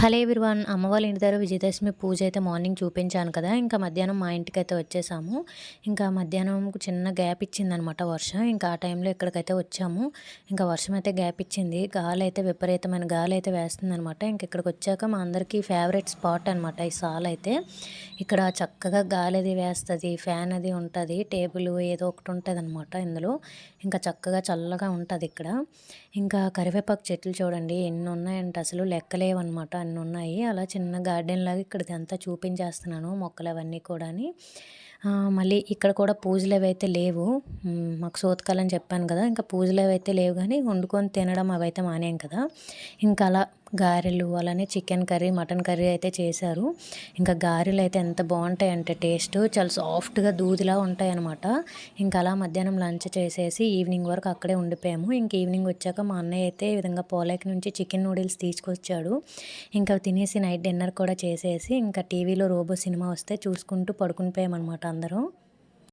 Hello everyone అమ్మ వాళ్ళ ఇంటి దగ్గర విజయదశమి పూజ అయితే మార్నింగ్ చూపించాను కదా. ఇంకా మధ్యాహ్నం మా ఇంటికైతే వచ్చేసాము. ఇంకా మధ్యాహ్నం చిన్న గ్యాప్ ఇచ్చిందనమాట వర్షం. ఇంకా ఆ టైంలో ఇక్కడికైతే వచ్చాము. ఇంకా వర్షం అయితే గ్యాప్ ఇచ్చింది. గాలి అయితే విపరీతమైన గాలి అయితే వేస్తుంది అనమాట ఇంక ఇక్కడికి వచ్చాక మా అందరికీ ఫేవరెట్ స్పాట్ అనమాట ఈ సాల్ అయితే. ఇక్కడ చక్కగా గాలి అది వేస్తుంది ఫ్యాన్ అది ఉంటుంది టేబుల్ ఏదో ఒకటి ఉంటుంది అనమాట ఇందులో. ఇంకా చక్కగా చల్లగా ఉంటుంది ఇక్కడ. ఇంకా కరివేపాకు చెట్లు చూడండి ఎన్ని ఉన్నాయంటే అసలు లెక్కలేవన్నమాట అన్నీ ఉన్నాయి. అలా చిన్న గార్డెన్ లాగా ఇక్కడ అంతా చూపించేస్తున్నాను మొక్కలు అవన్నీ కూడా మళ్ళీ ఇక్కడ కూడా పూజలు అవైతే లేవు మాకు సోతకాలని చెప్పాను కదా ఇంకా పూజలు అవైతే లేవు కానీ వండుకొని తినడం అవైతే మానేం కదా. ఇంకా అలా గారెలు అలానే చికెన్ కర్రీ మటన్ కర్రీ అయితే చేశారు. ఇంకా గారెలు అయితే ఎంత బాగుంటాయి అంటే టేస్ట్ చాలా సాఫ్ట్గా దూదిలా ఉంటాయి అనమాట ఇంకా అలా మధ్యాహ్నం లంచ్ చేసేసి ఈవినింగ్ వరకు అక్కడే ఉండిపోయాము. ఇంక ఈవినింగ్ వచ్చాక మా అన్నయ్య అయితే ఈ విధంగా పోలేక నుంచి చికెన్ నూడిల్స్ తీసుకొచ్చాడు. ఇంకా తినేసి నైట్ డిన్నర్ కూడా చేసేసి ఇంకా టీవీలో రోబో సినిమా వస్తే చూసుకుంటూ పడుకునిపోయామన్నమాట అందరం.